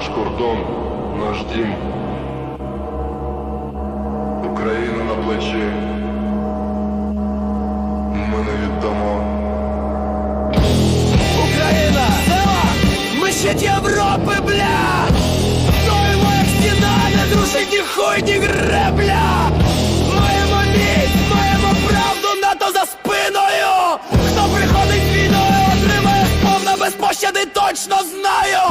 наш кордон, наш дім. Україна на плечі. Ми не віддамо. Україна! Сила! Ми щит Європи, бля! Стоїмо як стіна, не дружить ні хуй, ні гребля! Маємо міць, маємо правду, НАТО за спиною! Хто приходить війною, отримає сповна без пощади, точно знаю!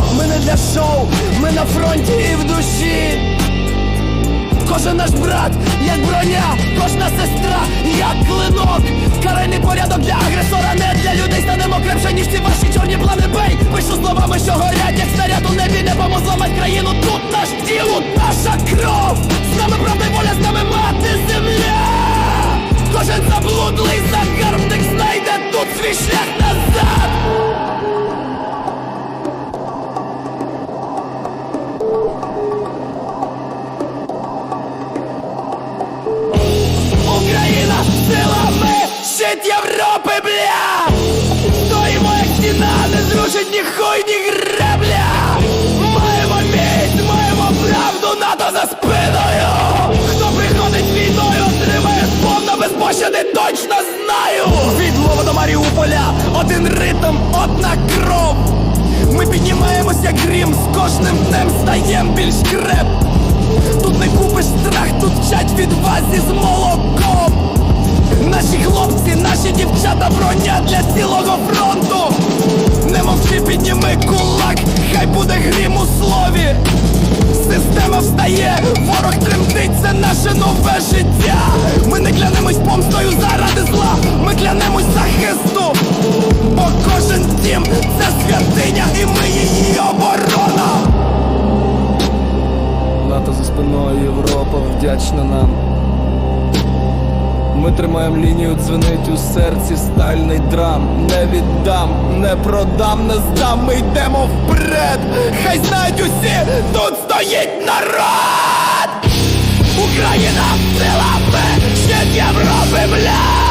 Для шоу, ми на фронті і в душі! Кожен наш брат, як броня, кожна сестра, як клинок. Карайний порядок для агресора, не для людей станемо крепше, ніж ці ваші чорні плани бей. Пишу словами, що горять, як снаряд у небі, не зламать країну. Тут наш тут наша кров. З нами правда й воля, з нами мати земля. Кожен заблудлий загарбник знайде тут свій шлях назад. Щит Європи, бля! Стоїмо як стіна, не зрушить ні хуй, ні гребля! Маємо міць, маємо правду, НАТО за спиною! Хто приходить війною, отримає сповна без пощади, точно знаю! Від Львова до Маріуполя, один ритм, одна кров! Ми піднімаємось як грім, з кожним днем стаєм більш креп! Тут не купиш страх, тут вчать відвазі з молоком. Наші наші дівчата, броня для цілого фронту. Не мовчи, підніми кулак, хай буде грім у слові. Система встає, ворог тремтить, це наше нове життя. Ми не клянемось помстою заради зла, ми клянемось захисту. Бо кожен дім це святиня, і ми її оборона. НАТО за спиною Європа вдячна нам. Ми тримаємо лінію, дзвенить у серці стальний драм. Не віддам, не продам, не здам, ми йдемо вперед. Хай знають усі, тут стоїть народ! Україна силами, щит Європи, бля!